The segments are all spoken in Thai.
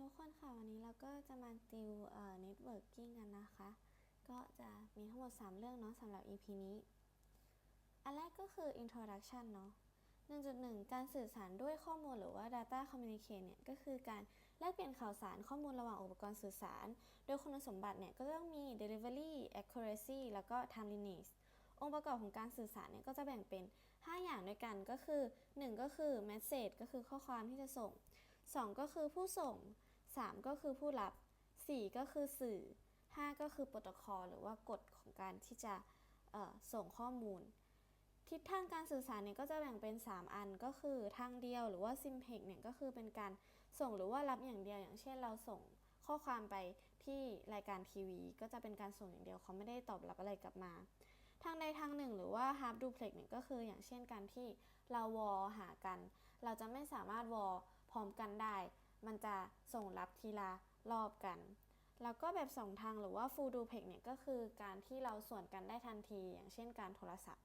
ทุกคนค่ะ วันนี้เราก็จะมาติวเอ่อ networking กันนะคะ ก็จะมีทั้งหมด 3 เรื่องเนาะสำหรับ EP นี้ อันแรกก็คือ introduction เนาะ1.1 การสื่อสารด้วยข้อมูลหรือว่า data communicate เนี่ย ก็คือการแลกเปลี่ยนข่าวสารข้อมูลระหว่างอุปกรณ์สื่อสาร โดยคุณสมบัติเนี่ย ก็ต้องมี delivery accuracy แล้วก็ timeliness องค์ประกอบของการสื่อสารเนี่ยก็จะแบ่งเป็น 5 อย่างด้วยกันก็คือ 1 ก็คือ message ก็คือข้อความที่จะส่ง 2 ก็คือผู้ส่ง 3 ก็คือผู้รับ 4 ก็คือสื่อ 5 ก็คือโปรโตคอลหรือว่ากฎของการที่จะส่งข้อมูล ทิศทางการสื่อสารเนี่ยก็จะแบ่งเป็น 3 อันก็คือทางเดียวหรือว่า Simplex เนี่ยก็คือเป็นการส่งหรือว่ารับอย่างเดียว อย่างเช่นเราส่งข้อความไปที่รายการทีวี ก็จะเป็นการส่งอย่างเดียวเขาไม่ได้ตอบรับอะไรกลับมา ทางใดทางหนึ่งหรือว่า half duplex เนี่ยก็คืออย่างเช่นการที่เราวอลหากัน เราจะไม่สามารถวอล พร้อมกันได้ มันจะส่งรับทีละรอบกัน แล้วก็แบบสองทางหรือว่า full duplex เนี่ยก็คือการที่เราส่วนกันได้ทันที อย่างเช่นการโทรศัพท์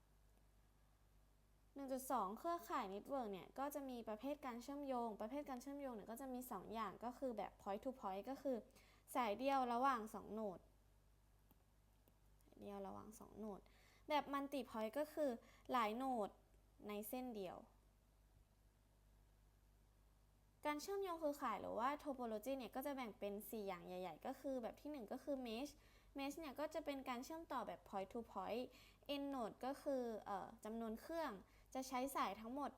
1.2 เครือข่ายเน็ตเวิร์กเนี่ยก็จะมีประเภทการเชื่อมโยง ประเภทการเชื่อมโยงเนี่ยก็จะมี 2 อย่างก็คือแบบ point to point ก็คือสายเดียวระหว่าง 2โหนดสายเดียวระหว่าง 2โหนด แบบ multi point ก็คือหลายโหนดในเส้นเดียว การเชื่อมโยงเครือข่ายหรือว่า topology เนี่ยก็จะแบ่งเป็น 4 อย่างใหญ่ ๆ ก็คือแบบที่ 1 ก็คือ mesh mesh เนี่ยก็จะเป็นการเชื่อมต่อแบบ point to point n node ก็คือออจำนวนเครื่องจะใช้สายทั้งหมด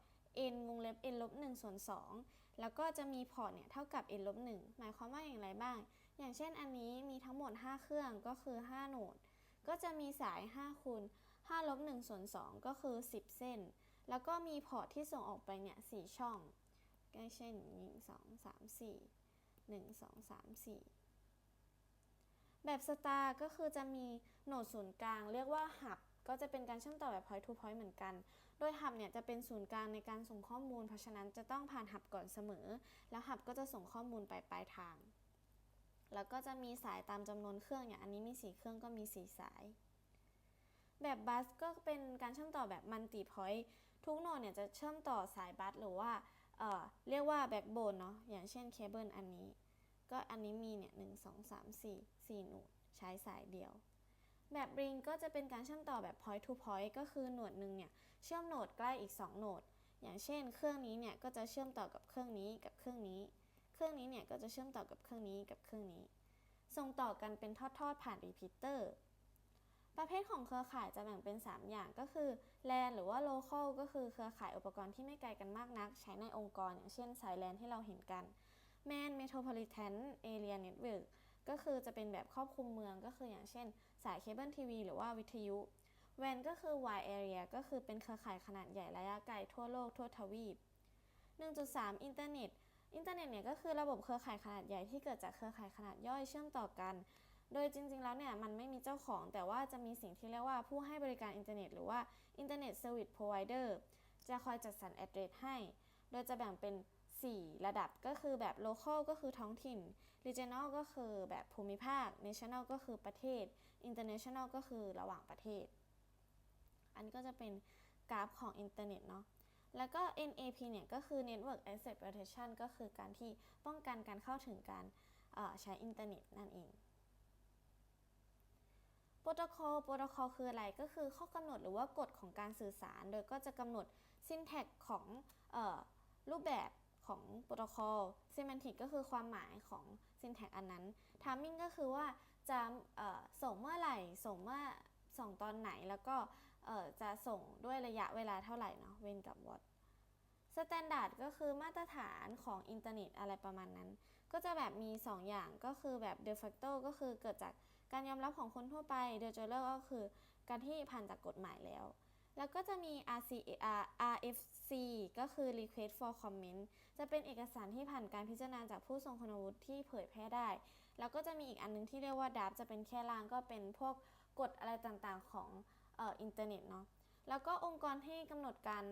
n วงเล็บ n ลบ1ส่วน2แล้วก็จะมีพอร์ตเนี่ยเท่ากับ n ลบ1หมายความว่าอย่างไรบ้าง อย่างเช่นอันนี้มีทั้งหมด 5 เครื่องก็คือ 5 โหนด ก็จะมีสาย 5คูณ5ลบ1ส่วน2ก็คือ 10 เส้น แล้วก็มีพอร์ตที่ส่งออกไปเนี่ย4ช่อง ก็เช่น1 2 3 4 1 2 3 4แบบสตาร์ก็คือจะมีโหนดศูนย์กลาง เรียกว่าหับก็จะเป็นการเชื่อมต่อแบบ point to point เหมือนกัน โดยหับเนี่ยจะเป็นศูนย์กลางในการส่งข้อมูล เพราะฉะนั้นจะต้องผ่านหับก่อนเสมอ แล้วหับก็จะส่งข้อมูลไปปลายทาง แล้วก็จะมีสายตามจำนวนเครื่องอย่างอันนี้มีส4เครื่องก็มีส4สาย แบบบัสก็เป็นการเชื่อมต่อแบบ multi point ทุกโหนดเนี่ยจะเชื่อมต่อสายบัสหรือว่า เอ่อเรียกว่าแบ็กโบนเนาะอย่างเช่นเคเบิลอันนี้ ก็อันนี้มีเนี่ยหนึ่งสองสามสี่สี่หนวดใช้สายเดียว แบบริงก็จะเป็นการเชื่อมต่อแบบ point to point ก็คือหนวดหนึ่งเนี่ยเชื่อมโหนดใกล้อีก 2 โหนด อย่างเช่น เครื่องนี้เนี่ยก็จะเชื่อมต่อกับเครื่องนี้กับเครื่องนี้ เครื่องนี้เนี่ยก็จะเชื่อมต่อกับเครื่องนี้กับเครื่องนี้ ส่งต่อกันเป็นทอดๆผ่านรีพิเตอร์ ประเภทของเครือข่ายจะแบ่งเป็น 3 อย่างก็คือ LAN หรือว่า local ก็คือเครือข่ายอุปกรณ์ที่ไม่ไกลกันมากนัก ใช้ในองค์กร อย่างเช่นสาย LAN ที่เราเห็นกัน Man Metropolitan Area Network ก็คือจะเป็นแบบครอบคลุมเมืองก็คืออย่างเช่น สายเคเบิลทีวีหรือว่าวิทยุ WAN ก็คือ Wide Area ก็คือเป็นเครือข่ายขนาดใหญ่ระยะไกลทั่วโลกทั่วทวีป 1.3 อินเทอร์เน็ตอินเทอร์เน็ตเนี่ยก็คือระบบเครือข่ายขนาดใหญ่ที่เกิดจากเครือข่ายขนาดย่อยเชื่อมต่อกัน โดยจริง ๆ แล้วเนี่ยมันไม่มีเจ้าของ แต่ว่าจะมีสิ่งที่เรียกว่าผู้ให้บริการอินเทอร์เน็ตหรือว่า Internet Service Provider จะคอยจัดสรร address ให้ โดยจะแบ่งเป็น 4 ระดับก็คือแบบ local ก็คือท้องถิ่น regional ก็คือแบบภูมิภาค national ก็คือประเทศ international ก็คือระหว่างประเทศ อันนี้ก็จะเป็นกราฟของอินเทอร์เน็ตเนาะ แล้วก็ NAP เนี่ยก็คือ Network Asset Protection ก็คือการที่ป้องกันการเข้าถึงการใช้อินเทอร์เน็ตนั่นเอง โปรโตคอล โปรโตคอลคืออะไร ก็คือข้อกำหนดหรือว่ากฎของการสื่อสาร โดยก็จะกำหนด syntax ของออรูปแบบของโปรโตคอล semantic ก็คือความหมายของ syntax อันนั้น timing ก็คือว่าจะส่งเมื่อไหร่ ส่งเมื่อส่งตอนไหน แล้วก็จะส่งด้วยระยะเวลาเท่าไหร่เนาะ เว้นกับ what สแตนดาร์ดก็คือมาตรฐานของอินเทอร์เน็ตอะไรประมาณนั้น ก็จะแบบมี 2 อย่างก็คือแบบ de facto ก็คือเกิดจาก การยอมรับของคนทั่วไป de jure ก็คือ การที่ผ่านจากกฎหมายแล้ว แล้วก็จะมี RC RFC ก็คือ request for comment จะเป็นเอกสารที่ผ่านการพิจารณาจากผู้ทรงคุณวุฒิที่เผยแพร่ได้ แล้วก็จะมีอีกอันนึงที่เรียกว่า DAP จะเป็นแค่ล่างก็เป็นพวกกฎอะไรต่างๆของอออินเทอร์เน็ตเนาะแล้วก็องค์กรที่กำหนดการ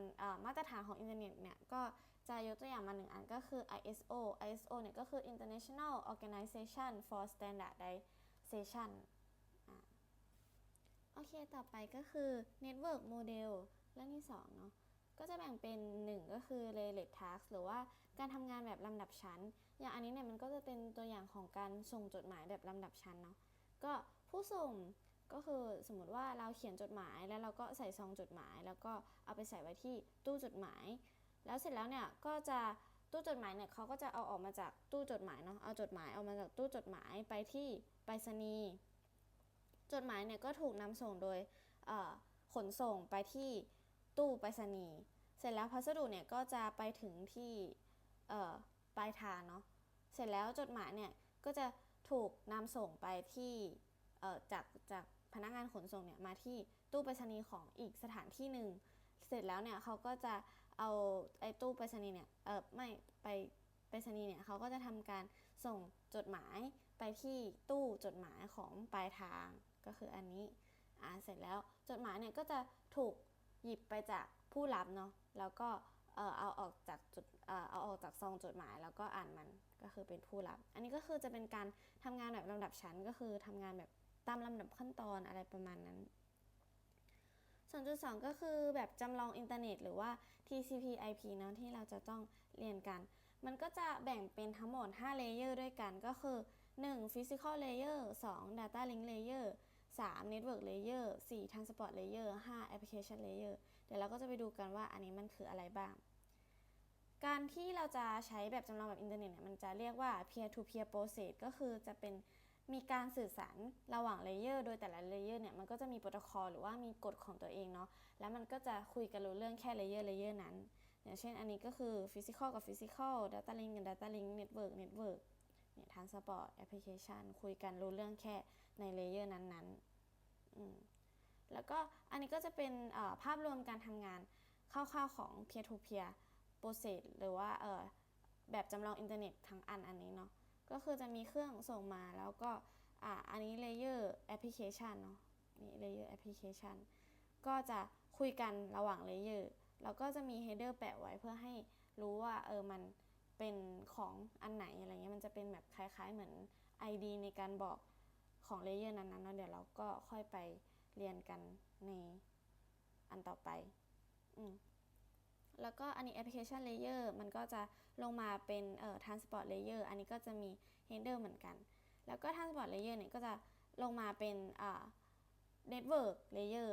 มาตรฐานของอินเทอร์เน็ตเนี่ยก็จะยกตัวอย่างมาหนึ่งอันก็คือ ISO ISO เนี่ยก็คือ International Organization for Standardization อะโอเค ต่อไปก็คือ Network Model เรื่องที่2เนาะ ก็จะแบ่งเป็น 1 ก็คือ related task หรือว่าการทำงานแบบลำดับชั้น อย่างอันนี้เนี่ยมันก็จะเป็นตัวอย่างของการส่งจดหมายแบบลำดับชั้นเนาะ ก็ผู้ส่งก็คือสมมติว่าเราเขียนจดหมายแล้วเราก็ใส่ซองจดหมาย แล้วก็เอาไปใส่ไว้ที่ตู้จดหมาย แล้วเสร็จแล้วเนี่ยก็จะ ตู้จดหมายเนี่ยเขาก็จะเอาออกมาจากตู้จดหมายเนาะเอาจดหมายเอามาจากตู้จดหมายไปที่ไปรษณีย์จดหมายเนี่ยก็ถูกนำส่งโดยขนส่งไปที่ตู้ไปรษณีย์เสร็จแล้วพัสดุเนี่ยก็จะไปถึงที่ปลายทางเนาะเสร็จแล้วจดหมายเนี่ยก็จะถูกนำส่งไปที่จากจากพนักงานขนส่งเนี่ยมาที่ตู้ไปรษณีย์ของอีกสถานที่หนึ่งเสร็จแล้วเนี่ยเขาก็จะ เอาไอ้ตู้ไปรษณีย์เนี่ยเออไม่ไปไปรษณีย์เนี่ยเขาก็จะทำการส่งจดหมายไปที่ตู้จดหมายของปลายทางก็คืออันนี้อ่านเสร็จแล้วจดหมายเนี่ยก็จะถูกหยิบไปจากผู้รับเนาะแล้วก็เออเอาออกจากจุดเออเอาออกจากซองจดหมาย แล้วก็อ่านมันก็คือเป็นผู้รับ อันนี้ก็คือจะเป็นการทำงานแบบลำดับชั้นก็คือทำงานแบบตามลำดับขั้นตอนอะไรประมาณนั้น ส่วนจุดสองก็คือแบบจำลองอินเทอร์เน็ตหรือว่า TCP/IP เนาะที่เราจะต้องเรียนกัน มันก็จะแบ่งเป็นทั้งหมด 5 เลเยอร์ด้วยกันก็คือ 1. Physical Layer 2. Data Link Layer 3. Network Layer 4. Transport Layer 5. Application Layer เดี๋ยวเราก็จะไปดูกันว่าอันนี้มันคืออะไรบ้าง การที่เราจะใช้แบบจำลองแบบอินเทอร์เน็ตเนี่ยมันจะเรียกว่า peer to peer process ก็คือจะเป็น มีการสื่อสารระหว่างเลเยอร์โดยแต่ละเลเยอร์เนี่ยมันก็จะมีโปรโตคอลหรือว่ามีกฎของตัวเองเนาะแล้วมันก็จะคุยกันรู้เรื่องแค่เลเยอร์เลเยอร์นั้น อย่างเช่นอันนี้ก็คือ physical กับ physical data link กับ data link network network เวิร์กเนี่ย transport application คุยกันรู้เรื่องแค่ในเลเยอร์นั้นๆอืมแล้วก็อันนี้ก็จะเป็นภาพรวมการทำงานคร่าวๆของ peer to peer process หรือว่าแบบจำลองอินเทอร์เน็ตทั้งอันอันนี้เนาะ ก็คือจะมีเครื่องส่งมาแล้วก็อ่าอันนี้ layer application เนาะนี่ layer application ก็จะคุยกันระหว่าง layer แล้วก็จะมี header แปะไว้เพื่อให้รู้ว่าเออมันเป็นของอันไหนอะไรเงี้ยมันจะเป็นแบบคล้ายๆเหมือน ID ในการบอกของ layer นั้นๆเนาะเดี๋ยวเราก็ค่อยไปเรียนกันในอันต่อไป อืม แล้วก็อันนี้ application layer มันก็จะลงมาเป็นเอ่อ transport layer อันนี้ก็จะมี header เหมือนกัน แล้วก็ transport layer เนี่ยก็จะลงมาเป็นอ่า network layer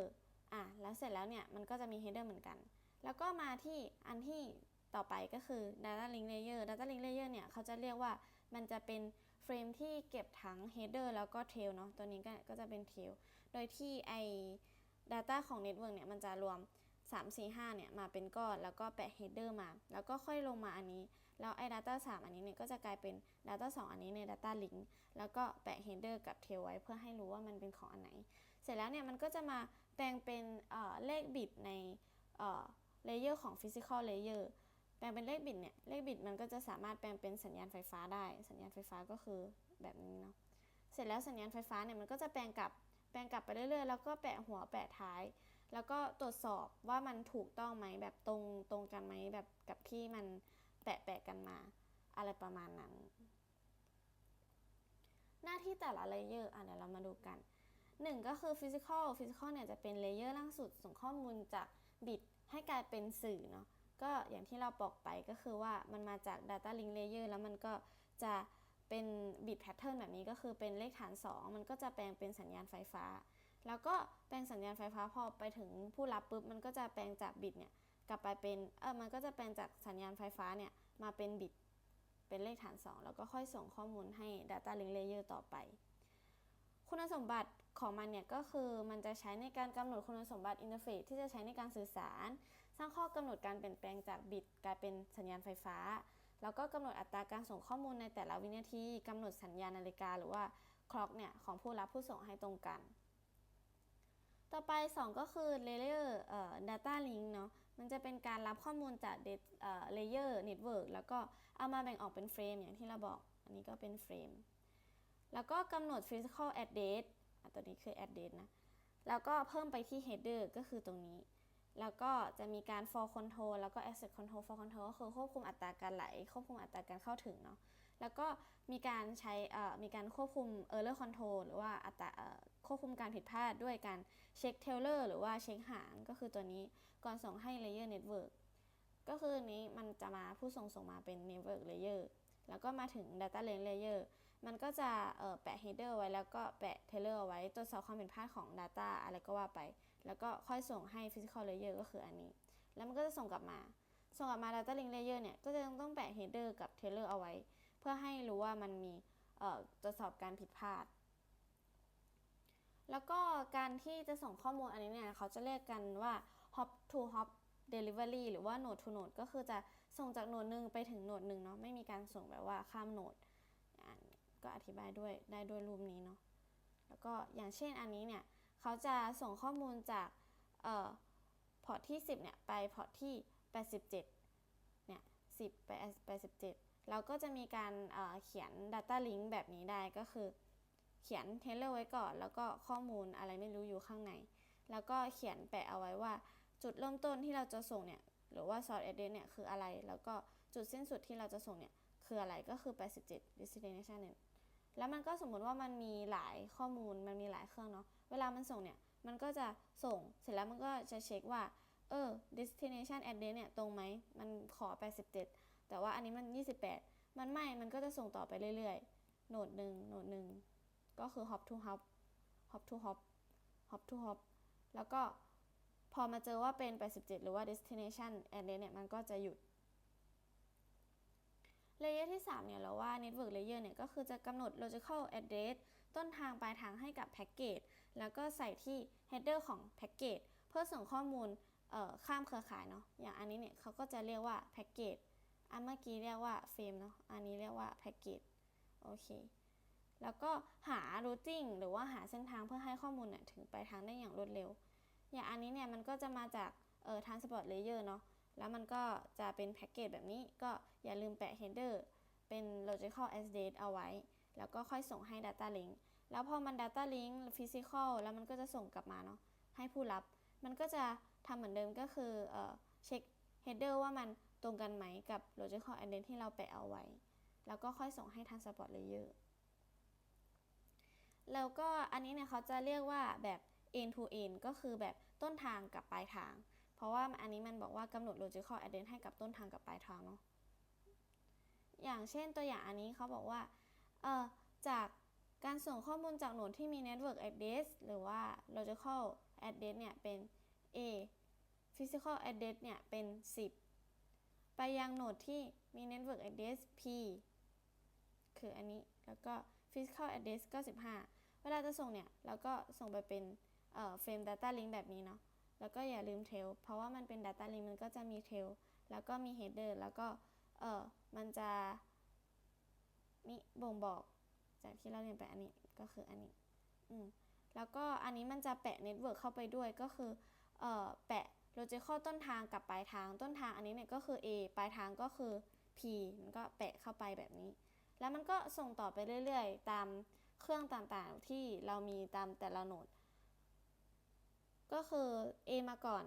อะแล้วเสร็จแล้วเนี่ยมันก็จะมี header เหมือนกัน แล้วก็มาที่อันที่ต่อไปก็คือ data link layer data link layer เนี่ยเขาจะเรียกว่ามันจะเป็นเฟรมที่เก็บทั้ง header แล้วก็ tail เนาะตัวนี้ก็ก็จะเป็น tail โดยที่ไอ data ของ network เนี่ยมันจะรวม 3 4 5เนี่ยมาเป็นก้อนแล้วก็แปะ header มา แล้วก็ค่อยลงมาอันนี้ แล้วไอ้ data 3 อันนี้เนี่ยก็จะกลายเป็น data 2 อันนี้ใน data link แล้วก็แปะ header กับ tail ไว้เพื่อให้รู้ว่ามันเป็นของอันไหน เสร็จแล้วเนี่ยมันก็จะมาแปลงเป็นเเลขบิตในเอ่อ layer ของ physical layer แปลงเป็นเลขบิตเนี่ย เลขบิตมันก็จะสามารถแปลงเป็นสัญญาณไฟฟ้าได้ สัญญาณไฟฟ้าก็คือแบบนี้เนาะ เสร็จแล้วสัญญาณไฟฟ้าเนี่ยมันก็จะแปลงกลับ แปลงกลับไปเรื่อยๆ แล้วก็แปะหัวแปะท้าย แล้วก็ตรวจสอบว่ามันถูกต้องไหมแบบตรงตรงกันไหมแบบกับที่มันแปะแปะกันมา อะไรประมาณนั้น หน้าที่แต่ละเลเยอร์อะเดี๋ยวเรามาดูกันหนึ่งก็คือ physical physical เนี่ยจะเป็นเลเยอร์ล่างสุดส่งข้อมูลจากบิตให้กลายเป็นสื่อเนาะก็อย่างที่เราบอกไปก็คือว่ามันมาจาก data link layer แล้วมันก็จะเป็น bit pattern แบบนี้ก็คือเป็นเลขฐาน 2 มันก็จะแปลงเป็นสัญญาณไฟฟ้า แล้วก็แปลงสัญญาณไฟฟ้าพอไปถึงผู้รับปุ๊บมันก็จะแปลงจากบิตเนี่ยกลับไปเป็นเออมันก็จะแปลงจากสัญญาณไฟฟ้าเนี่ยมาเป็นบิตเป็นเลขฐาน 2 แล้วก็ค่อยส่งข้อมูลให้ data link layer ต่อไป คุณสมบัติของมันเนี่ยก็คือมันจะใช้ในการกำหนดคุณสมบัติอินเทอร์เฟซที่จะใช้ในการสื่อสาร สร้างข้อกำหนดการเปลี่ยนแปลงจากบิตกลายเป็นสัญญาณไฟฟ้า แล้วก็กำหนดอัตราการส่งข้อมูลในแต่ละวินาทีกำหนดสัญญาณนาฬิกา หรือว่าคล็อกเนี่ยของผู้รับผู้ส่งให้ตรงกัน ต่อไป 2 ก็คือ layer เอ่อ data link เนาะ มันจะเป็นการรับข้อมูลจากเอ่อ layer network แล้วก็เอามาแบ่งออกเป็นเฟรมอย่างที่เราบอก อันนี้ก็เป็นเฟรม แล้วก็กำหนด physical address อะตัวนี้คือ address นะ แล้วก็เพิ่มไปที่ header ก็คือตรงนี้ แล้วก็จะมีการ for control แล้วก็ asset control for control ก็คือควบคุมอัตราการไหล ควบคุมอัตราการเข้าถึงเนาะ แล้วก็มีการใช้มีการควบคุม error control หรือว่าอัตรา ควบคุมการผิดพลาดด้วยการเช็คเทเลอร์หรือว่าเช็คหางก็คือตัวนี้ก่อนส่งให้ Layer Network ก็คือนี้มันจะมาผู้ส่งส่งมาเป็น Network Layer แล้วก็มาถึง Data Link Layer มันก็จะแปะ header ไว้แล้วก็แปะ Tailor เอาไว้ตรวจสอบความผิดพลาดของ Data อะไรก็ว่าไป แล้วก็ค่อยส่งให้ Physical Layer ก็คืออันนี้ แล้วมันก็จะส่งกลับมา ส่งกลับมา Data Link Layer เนี่ย ก็จะต้องแปะ header กับ Tailor เอาไว้ เพื่อให้รู้ว่ามันมีตรวจสอบการผิดพลาด แล้วก็การที่จะส่งข้อมูลอันนี้เนี่ยเขาจะเรียกกันว่า hop to hop delivery หรือว่า node to node ก็คือจะส่งจากโหนดหนึ่งไปถึงโหนดหนึ่งเนาะไม่มีการส่งแบบว่าข้ามโหนดก็อธิบายด้วยได้ด้วยรูปนี้เนาะแล้วก็อย่างเช่นอันนี้เนี่ยเขาจะส่งข้อมูลจากเอ่อพอร์ตที่ 10เนี่ยไปพอร์ตที่ 87เนี่ย10ไป87เราก็จะมีการเเขียน Data Link แบบนี้ได้ก็คือ เขียน Tailor ไว้ก่อน แล้วก็ข้อมูลอะไรไม่รู้อยู่ข้างใน แล้วก็เขียนแปะเอาไว้ว่าจุดเริ่มต้นที่เราจะส่งเนี่ยหรือว่า source address เนี่ยคืออะไร แล้วก็จุดสิ้นสุดที่เราจะส่งเนี่ยคืออะไรก็คือ 87 destination เนี่ยแล้วมันก็สมมุติว่ามันมีหลายข้อมูลมันมีหลายเครื่องเนาะเวลามันส่งเนี่ยมันก็จะส่งเสร็จแล้วมันก็จะเช็คว่าเออ destination address เนี่ยตรงไหมมันขอ 87 แต่ว่าอันนี้มัน 28 มันไม่มันก็จะส่งต่อไปเรื่อยๆ โหนดหนึ่งโหนดหนึ่ง ก็คือ hop to hop hop to hop hop to hop แล้วก็พอมาเจอว่าเป็น 87 หรือว่า destination address เนี่ย มันก็จะหยุด เลเยอร์ที่ 3 เนี่ย เราว่า network layer เนี่ย ก็คือจะกำหนด logical address ต้นทางปลายทางให้กับแพ็กเกจ แล้วก็ใส่ที่ header ของแพ็กเกจ เพื่อส่งข้อมูลข้ามเครือข่ายเนาะ อย่างอันนี้เนี่ยเขาก็จะเรียกว่าแพ็กเกจ อันเมื่อกี้เรียกว่าเฟรมเนาะ อันนี้เรียกว่าแพ็กเกจ โอเค แล้วก็หา routing หรือว่าหาเส้นทางเพื่อให้ข้อมูลเนี่ยถึงไปทางได้อย่างรวดเร็ว อย่างอันนี้เนี่ยมันก็จะมาจากเอ่อ transport layer เนาะแล้วมันก็จะเป็นแพ็กเกจแบบนี้ก็อย่าลืมแปะ header เป็น logical address เอาไว้ แล้วก็ค่อยส่งให้ data link แล้วพอมัน data link physical แล้วมันก็จะส่งกลับมาเนาะให้ผู้รับ มันก็จะทำเหมือนเดิมก็คือเอ่อเช็ค header ว่ามันตรงกันไหมกับ logical address ที่เราแปะเอาไว้ แล้วก็ค่อยส่งให้ transport layer แล้วก็อันนี้เนี่ยเขาจะเรียกว่าแบบ end to end ก็คือแบบต้นทางกับปลายทาง เพราะว่าอันนี้มันบอกว่ากำหนด logical address ให้กับต้นทางกับปลายทางเนาะอย่างเช่นตัวอย่างอันนี้เขาบอกว่าเออจากการส่งข้อมูลจากโหนดที่มี network address หรือว่า logical address เนี่ยเป็น A physical address เนี่ยเป็น 10 ไปยังโหนดที่มี network address P คืออันนี้ แล้วก็ physical address ก็15 เวลาจะส่งเนี่ยเราก็ส่งไปเป็นเอ่อ frame data link แบบนี้เนาะแล้วก็อย่าลืม tail เพราะว่ามันเป็น data link มันก็จะมี tail แล้วก็มี header แล้วก็เออมันจะนี่บ่งบอกจากที่เราเรียนไปอันนี้ก็คืออันนี้อืมแล้วก็อันนี้มันจะแปะเน็ตเวิร์กเข้าไปด้วยก็คือเออแปะ logical ต้นทางกับปลายทางต้นทางอันนี้เนี่ยก็คือ A ปลายทางก็คือ P มันก็แปะเข้าไปแบบนี้ แล้วมันก็ส่งต่อไปเรื่อย ๆ ตาม เครื่องต่างๆที่เรามีตามแต่ละโหนด ก็คือ A มาก่อน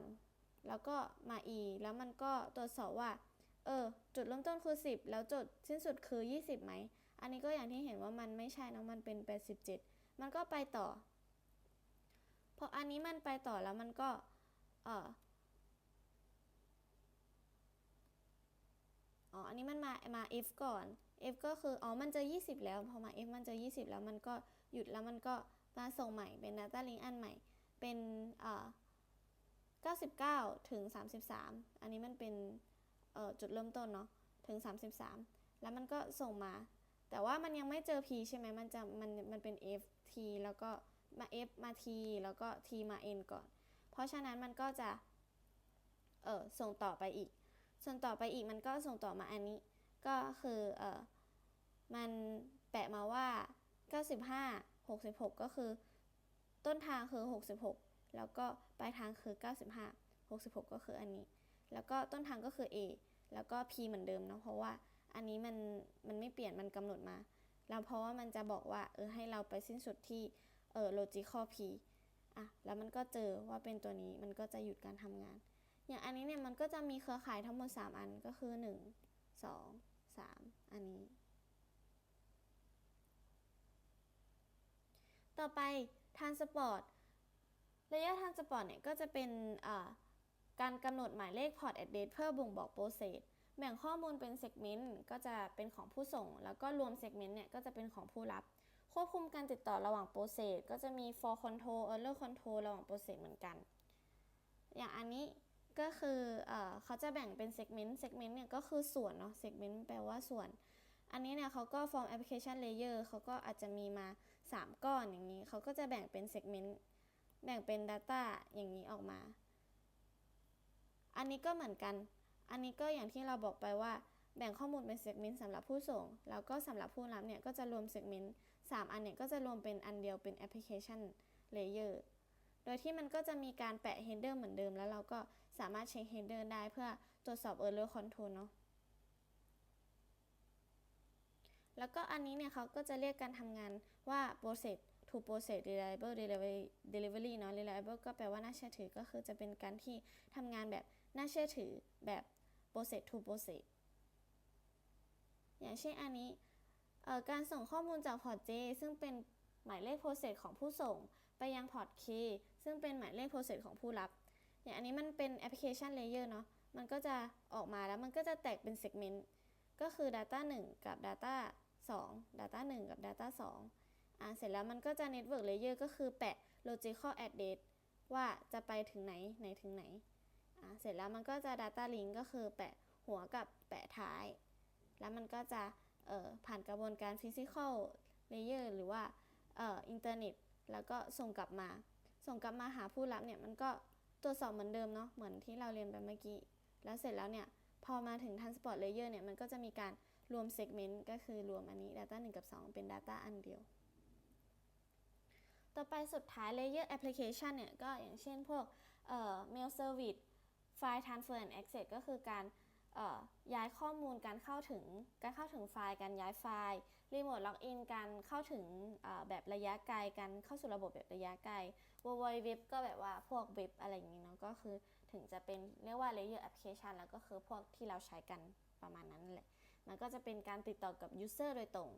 แล้วก็มา E แล้วมันก็ตรวจสอบว่า เออ จุดเริ่มต้นคือ 10 แล้วจุดสิ้นสุดคือ 20ไหม อันนี้ก็อย่างที่เห็นว่ามันไม่ใช่นะมันเป็น 87 มันก็ไปต่อ พออันนี้มันไปต่อแล้วมันก็เอออ๋อ อันนี้มันมา มา if ก่อน f ก็คือ อ๋อ มันจะ 20 แล้ว พอมา f มันจะ 20 แล้วมันก็หยุดแล้วมันก็มาส่งใหม่เป็น data link อันใหม่ เป็นเอ่อ99 ถึง 33 อันนี้มันเป็นเอ่อจุดเริ่มต้นเนาะ ถึง 33 แล้วมันก็ส่งมา แต่ว่ามันยังไม่เจอ p ใช่ไหม มันจะ มัน มันเป็น f t แล้วก็มา f มา t แล้วก็ t มา n ก่อน เพราะฉะนั้นมันก็จะ เออส่งต่อไปอีก ส่งต่อไปอีกมันก็ส่งต่อมาอันนี้ ก็คือเออมันแปะมาว่า 95 66 ก็คือ ต้นทางคือ 66 แล้วก็ปลายทางคือ 95 66 ก็คืออันนี้ แล้วก็ต้นทางก็คือ A แล้วก็ P เหมือนเดิมเนาะเพราะว่าอันนี้มันมันไม่เปลี่ยนมันกำหนดมา แล้วเพราะว่ามันจะบอกว่าเออให้เราไปสิ้นสุดที่เออ logical P อะแล้วมันก็เจอว่าเป็นตัวนี้มันก็จะหยุดการทำงาน อย่างอันนี้เนี่ยมันก็จะมีเครือข่ายทั้งหมด 3 อันก็คือ 1 2 3อันนี้ ต่อไป transport layer transport เนี่ยก็จะเป็นการกำหนดหมายเลข port address เพื่อบ่งบอก process แบ่งข้อมูลเป็น segment ก็จะเป็นของผู้ส่ง แล้วก็รวม segment เนี่ยก็จะเป็นของผู้รับ ควบคุมการติดต่อระหว่าง process ก็จะมี for control error control ระหว่าง process เหมือนกัน อย่างอันนี้ ก็คือเออเขาจะแบ่งเป็น segment segment เนี่ยก็คือส่วนเนาะ segment แปลว่าส่วน อันนี้เนี่ยเขาก็ form application layer เขาก็อาจจะมีมา 3 ก้อนอย่างนี้ เขาก็จะแบ่งเป็น segment แบ่งเป็น data อย่างนี้ออกมา อันนี้ก็เหมือนกัน อันนี้ก็อย่างที่เราบอกไปว่าแบ่งข้อมูลเป็น segment สำหรับผู้ส่ง แล้วก็สำหรับผู้รับเนี่ยก็จะรวม segment 3อันเนี่ยก็จะรวมเป็นอันเดียวเป็น application layer โดยที่มันก็จะมีการแปะ header เหมือนเดิม แล้วเราก็ สามารถเช็ค header ได้เพื่อตรวจสอบ error control เนาะแล้วก็อันนี้เนี่ยเขาก็จะเรียกการทำงานว่า process to process reliable delivery delivery เนาะ reliable ก็แปลว่าน่าเชื่อถือก็คือจะเป็นการที่ทำงานแบบน่าเชื่อถือแบบ process to process อย่างเช่นอันนี้การส่งข้อมูลจากพอร์ต J ซึ่งเป็นหมายเลข process ของผู้ส่ง ไปยังพอร์ต K ซึ่งเป็นหมายเลข process ของผู้รับ อย่างอันนี้มันเป็น application layer เนาะมันก็จะออกมาแล้วมันก็จะแตกเป็น segment ก็คือ data 1 กับ data 2 data 1 กับ data 2อ่าเสร็จแล้วมันก็จะ network layer ก็คือแปะ logical address ว่าจะไปถึงไหนไหนถึงไหนอ่าเสร็จแล้วมันก็จะ data link ก็คือแปะหัวกับแปะท้าย แล้วมันก็จะเอ่อผ่านกระบวนการ physical layer หรือว่าเอ่อ internet แล้วก็ส่งกลับมา ส่งกลับมาหาผู้รับเนี่ยมันก็ ตรวจสอบเหมือนเดิมเนาะเหมือนที่เราเรียนไปเมื่อกี้ แล้วเสร็จแล้วเนี่ย พอมาถึง transport layer เนี่ย มันก็จะมีการรวม segment ก็คือรวมอันนี้ data 1 กับ 2 เป็น data อันเดียว ต่อไปสุดท้าย layer application เนี่ย ก็อย่างเช่นพวกเอ่อ mail service file transfer and access ก็คือการย้ายข้อมูลการเข้าถึงการเข้าถึงไฟล์ การย้ายไฟล์ remote login การเข้าถึงแบบระยะไกล การเข้าสู่ระบบแบบระยะไกล w wide web ก็แบบว่าพวกเว็บอะไรอย่างนี้เนาะก็คือถึงจะเป็นเรียกว่า layer application แล้วก็คือพวกที่เราใช้กันประมาณนั้นแหละ มันก็จะเป็นการติดต่อกับ user โดยตรง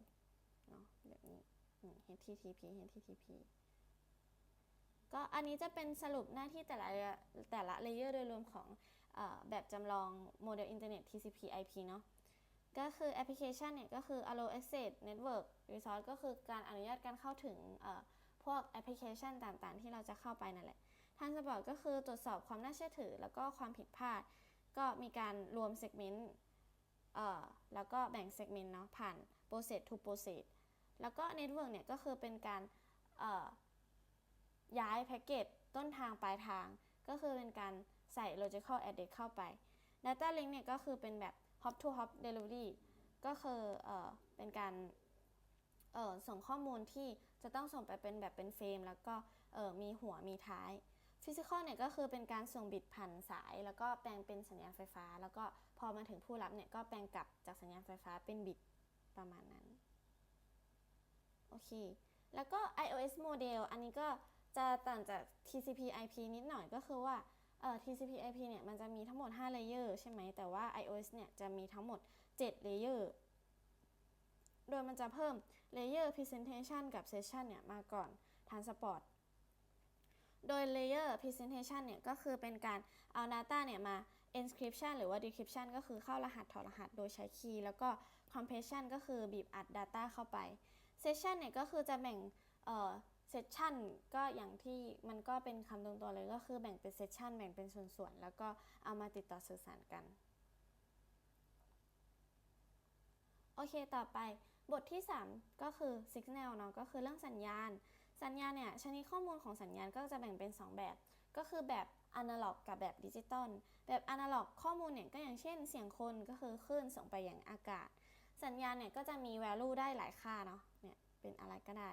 เนาะแบบนี้ HTTP HTTP ก็อันนี้จะเป็นสรุปหน้าที่แต่ละแต่ละ layer โดยรวมของอแบบจำลองโมเดลอินเทอร์เน็ต TCP IP เนาะก็คือแอปพลิเคชันเนี่ยก็คือ allow access network resource ก็คือการอนุญาตการเข้าถึง พวกแอปพลิเคชันต่างๆ ที่เราจะเข้าไปนั่นแหละ Transport ก็คือตรวจสอบความน่าเชื่อถือ แล้วก็ความผิดพลาด ก็มีการรวม segment เอ่อแล้วก็แบ่ง segment เนาะผ่าน process to process แล้วก็ network เนี่ยก็คือเป็นการเอ่อย้ายแพ็กเกจต้นทางปลายทาง ก็คือเป็นการใส่ logical address เข้าไป data link เนี่ยก็คือเป็นแบบ hop to hop delivery ก็คือเอ่อเป็นการเอ่อส่งข้อมูลที่ จะต้องส่งไปเป็นแบบเป็นเฟรม แล้วก็เออมีหัวมีท้าย physical เนี่ยก็คือเป็นการส่งบิตผ่านสาย แล้วก็แปลงเป็นสัญญาณไฟฟ้า แล้วก็พอมาถึงผู้รับเนี่ยก็แปลงกลับจากสัญญาณไฟฟ้าเป็นบิตประมาณนั้นโอเคแล้วก็ iOS model อันนี้ก็จะต่างจาก TCP IP นิดหน่อยก็คือว่าเอ่อ TCP IP เนี่ยมันจะมีทั้งหมด5 layer ใช่ไหมแต่ว่า iOS เนี่ยจะมีทั้งหมด7 layer โดยมันจะเพิ่ม layer presentation กับ session เนี่ยมาก่อน transport โดย layer presentation เนี่ยก็คือเป็นการเอา data เนี่ยมา encryption หรือว่า decryption ก็คือเข้ารหัสถอดรหัสโดยใช้คีย์แล้วก็ compression ก็คือบีบอัด data เข้าไป session เนี่ยก็คือจะแบ่งเอ่อ session ก็อย่างที่มันก็เป็นคำตรงตัวเลยก็คือแบ่งเป็น session แบ่งเป็นส่วนๆ แล้วก็เอามาติดต่อสื่อสารกัน โอเคต่อไป บทที่ 3 ก็คือ signal เนาะก็คือเรื่องสัญญาณ สัญญาณเนี่ยชนิดข้อมูลของสัญญาณก็จะแบ่งเป็น 2 แบบ ก็คือแบบอนาล็อกกับแบบดิจิตอลแบบอนาล็อกข้อมูลเนี่ยก็อย่างเช่นเสียงคนก็คือคลื่นส่งไปอย่างอากาศ สัญญาณเนี่ยก็จะมี value ได้หลายค่าเนาะเนี่ยเป็นอะไรก็ได้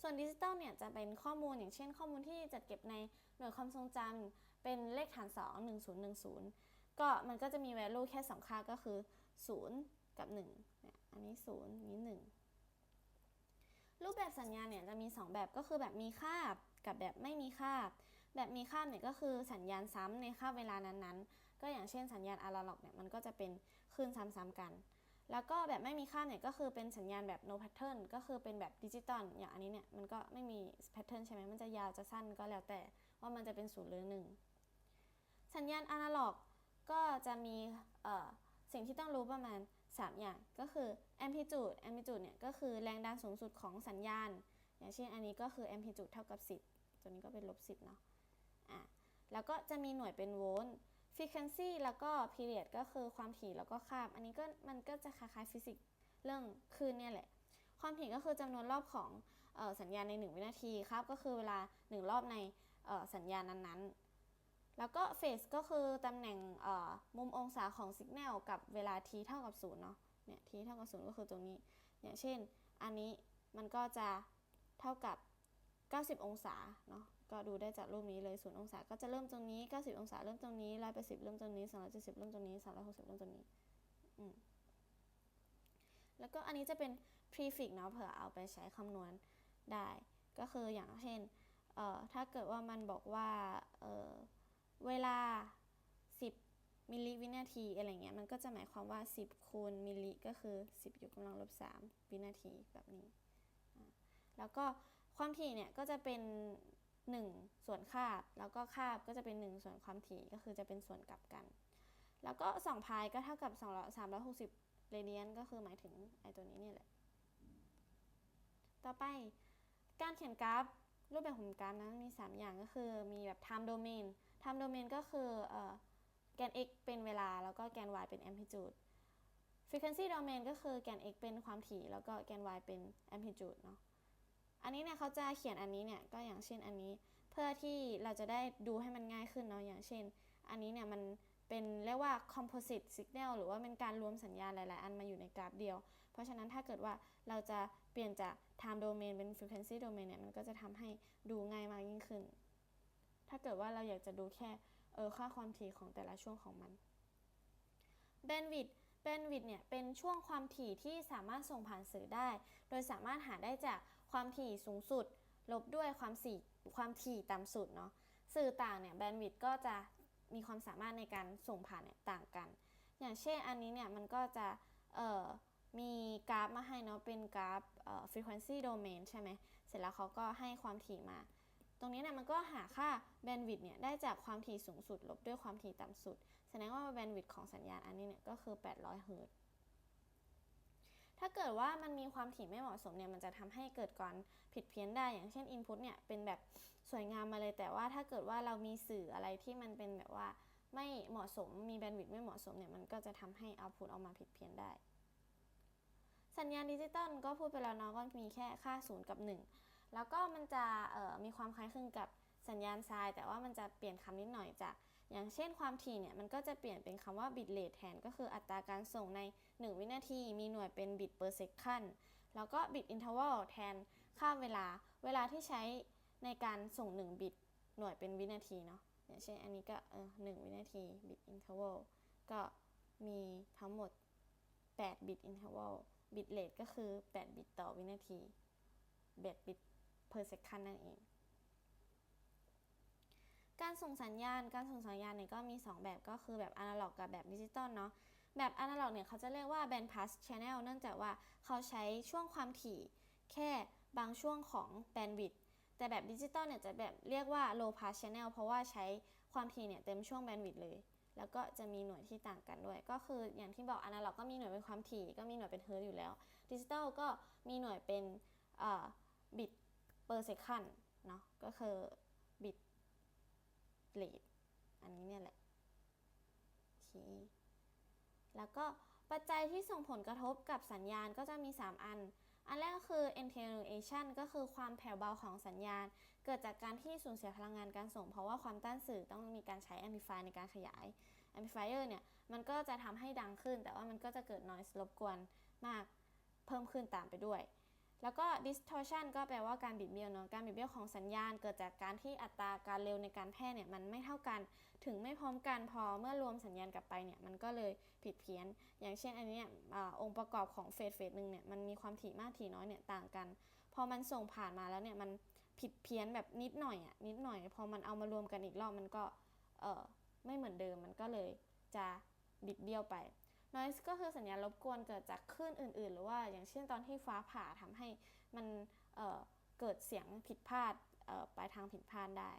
ส่วนดิจิตอลเนี่ยจะเป็นข้อมูลอย่างเช่น ข้อมูลที่จัดเก็บในหน่วยความทรงจำเป็นเลขฐาน 2 1010 ก็มันก็จะมี value แค่ 2 ค่าก็คือ 0 กับ1เนี่ยอันนี้0นี้ 1 รูปแบบสัญญาณเนี่ยจะมี 2 แบบก็คือแบบมีคาบกับแบบไม่มีคาบ แบบมีคาบเนี่ยก็คือสัญญาณซ้ำในคาบเวลานั้นๆ ก็อย่างเช่นสัญญาณอะนาล็อกเนี่ยมันก็จะเป็นคลื่นซ้ำๆกัน แล้วก็แบบไม่มีค่าบเนี่ยก็คือเป็นสัญญาณแบบ no pattern ก็คือเป็นแบบดิจิตอลอย่างอันนี้เนี่ยมันก็ไม่มี pattern ใช่ไหมมันจะยาวจะสั้นก็แล้วแต่ว่ามันจะเป็นศูนย์หรือหนึ่งสัญญาณอะนาล็อกก็จะมีสิ่งที่ต้องรู้ประมาณ 3 อย่างก็คือ amplitude amplitude เนี่ยก็คือแรงดันสูงสุดของสัญญาณ อย่างเช่นอันนี้ก็คือ amplitude เท่ากับ 10 ตัวนี้ก็เป็นลบ 10 เนาะอะแล้วก็จะมีหน่วยเป็นโวลต์ frequency แล้วก็ period ก็คือความถี่แล้วก็คาบ อันนี้ก็มันก็จะคล้ายๆฟิสิกส์เรื่องคลื่นเนี่ยแหละ ความถี่ก็คือจำนวนรอบของออสัญญาณใน 1 วินาทีครับ ก็คือเวลา 1 รอบในสัญญาณนั้นๆ แล้วก็ phase ก็คือตำแหน่งมุมองศาของสัญญาณกับเวลา t เท่ากับ0เนาะเนี่ย t เท่ากับ0ก็คือตรงนี้ อย่างเช่น อันนี้มันก็จะเท่ากับ 90 องศาเนาะก็ดูได้จากรูปนี้เลย0องศาก็จะเริ่มตรงนี้ 90 องศาเริ่มตรงนี้180เริ่มตรงนี้270เริ่มตรงนี้360เริ่มตรงนี้อืมแล้วก็อันนี้จะเป็น prefix เนาะเผื่อเอาไปใช้คำนวณได้ ก็คืออย่างเช่นเอ่อถ้าเกิดว่ามันบอกว่าเอ่อ เวลา 10 มิลลิวินาทีอะไรเงี้ยมันก็จะหมายความว่า 10 คูณมิลลิก็คือ 10 ยกกำลังลบ 3 วินาทีแบบนี้ แล้วก็ความถี่เนี่ยก็จะเป็น 1 ส่วนคาบ แล้วก็คาบก็จะเป็น 1 ส่วนความถี่ก็คือจะเป็นส่วนกลับกัน แล้วก็2พายก็เท่ากับ2 360เรเดียนก็คือหมายถึงไอตัวนี้เนี่ยแหละ ต่อไปการเขียนกราฟรูปแบบของกราฟนะมี 3 อย่างก็คือมีแบบ time domain time domain ก็คือเอ่อแกน x เป็นเวลาแล้วก็แกน y เป็น amplitude frequency domain ก็คือแกน x เป็นความถี่แล้วก็แกน y เป็น amplitude เนาะอันนี้เนี่ยเขาจะเขียนอันนี้เนี่ยก็อย่างเช่นอันนี้ เพื่อที่เราจะได้ดูให้มันง่ายขึ้นเนาะอย่างเช่น อันนี้เนี่ยมันเป็นเรียกว่า composite signal หรือว่าเป็นการรวมสัญญาณหลาย ๆ อันมาอยู่ในกราฟเดียว เพราะฉะนั้นถ้าเกิดว่าเราจะเปลี่ยนจาก time domain เป็น frequency domain เนี่ยมันก็จะทำให้ดูง่ายมากยิ่งขึ้น ถ้าเกิดว่าเราอยากจะดูแค่เออค่าความถี่ของแต่ละช่วงของมัน bandwidth bandwidth เนี่ยเป็นช่วงความถี่ที่สามารถส่งผ่านสื่อได้ โดยสามารถหาได้จากความถี่สูงสุด ลบด้วยความสี่ความถี่ต่ำสุดเนาะสื่อต่างเนี่ย bandwidth ก็จะมีความสามารถในการส่งผ่านเนี่ยต่างกัน อย่างเช่นอันนี้เนี่ยมันก็จะมีกราฟมาให้เนาะเป็นกราฟ frequency domain ใช่ไหมเสร็จแล้วเขาก็ให้ความถี่มา ตรงนี้เนี่ยมันก็หาค่า bandwidth เนี่ยได้จากความถี่สูงสุด ลบด้วยความถี่ต่ำสุด แสดงว่า bandwidth ของสัญญาณอันนี้เนี่ยก็คือ 800 เฮิรตซ์ถ้าเกิดว่ามันมีความถี่ไม่เหมาะสมเนี่ยมันจะทำให้เกิดการผิดเพี้ยนได้ อย่างเช่น input เนี่ยเป็นแบบสวยงามมาเลย แต่ว่าถ้าเกิดว่าเรามีสื่ออะไรที่มันเป็นแบบว่าไม่เหมาะสมมี bandwidth ไม่เหมาะสมเนี่ยมันก็จะทำให้ output ออกมาผิดเพี้ยนได้ สัญญาณดิจิตอลก็พูดไปแล้วเนาะก็มีแค่ค่า 0 กับ 1 แล้วก็มันจะมีความคล้ายคลึงกับสัญญาณทราย แต่ว่ามันจะเปลี่ยนคำนิดหน่อยจาก อย่างเช่นความถี่เนี่ย มันก็จะเปลี่ยนเป็นคำว่า bit rate แทน ก็คืออัตราการส่งใน 1 วินาที มีหน่วยเป็น bit per second แล้วก็ bit interval แทนค่าเวลา เวลาที่ใช้ในการส่ง 1 บิตหน่วยเป็นวินาทีเนาะอย่างเช่นอันนี้ก็เออ1วินาที bit interval ก็มีทั้งหมด8 bit interval bit rate ก็คือ 8 บิตต่อวินาที8 bit per second นั่นเอง การส่งสัญญาณ การส่งสัญญาณเนี่ยก็มี 2 แบบก็คือแบบอนาล็อกกับแบบดิจิตอลเนาะ แบบอนาล็อกเนี่ยเขาจะเรียกว่า band pass channel เนื่องจากว่าเขาใช้ช่วงความถี่แค่บางช่วงของ bandwidth แต่แบบดิจิตอลเนี่ยจะแบบเรียกว่า low pass channel เพราะว่าใช้ความถี่เนี่ยเต็มช่วง bandwidth เลย แล้วก็จะมีหน่วยที่ต่างกันด้วย ก็คืออย่างที่บอกอนาล็อกก็มีหน่วยเป็นความถี่ ก็มีหน่วยเป็นเฮิร์ตอยู่แล้ว ดิจิตอลก็มีหน่วยเป็น per second เนาะก็คือบิต rate อันนี้เนี่ยแหละโอเคแล้วก็ปัจจัยที่ส่งผลกระทบกับสัญญาณก็จะมี 3 อัน อันแรกก็คือ attenuation ก็คือความแผ่วเบาของสัญญาณ เกิดจากการที่สูญเสียพลังงานการส่ง เพราะว่าความต้านสื่อต้องมีการใช้ amplifier ในการขยาย amplifier เนี่ย มันก็จะทำให้ดังขึ้น แต่ว่ามันก็จะเกิด noise รบกวนมากเพิ่มขึ้นตามไปด้วย แล้วก็ distortion ก็แปลว่าการบิดเบี้ยวเนาะ การบิดเบี้ยวของสัญญาณ เกิดจากการที่อัตราการเร็วในการแพร่เนี่ยมันไม่เท่ากัน ถึงไม่พร้อมกันพอเมื่อรวมสัญญาณกลับไปเนี่ยมันก็เลยผิดเพี้ยน อย่างเช่นอันนี้อองค์ประกอบของเฟสเฟสหนึ่งเนี่ยมันมีความถี่มากถี่น้อยเนี่ยต่างกัน พอมันส่งผ่านมาแล้วเนี่ยมันผิดเพี้ยนแบบนิดหน่อยอะนิดหน่อย พอมันเอามารวมกันอีกรอบมันก็เออไม่เหมือนเดิมมันก็เลยจะบิดเบี้ยวไป noise ก็คือสัญญาณรบกวนเกิดจากคลื่นอื่น ๆ หรือว่าอย่างเช่นตอนที่ฟ้าผ่าทำให้มันเเกิดเสียงผิดพลาดปลายทางผิดพลาดได้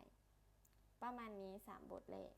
ประมาณนี้ 3 บทเลข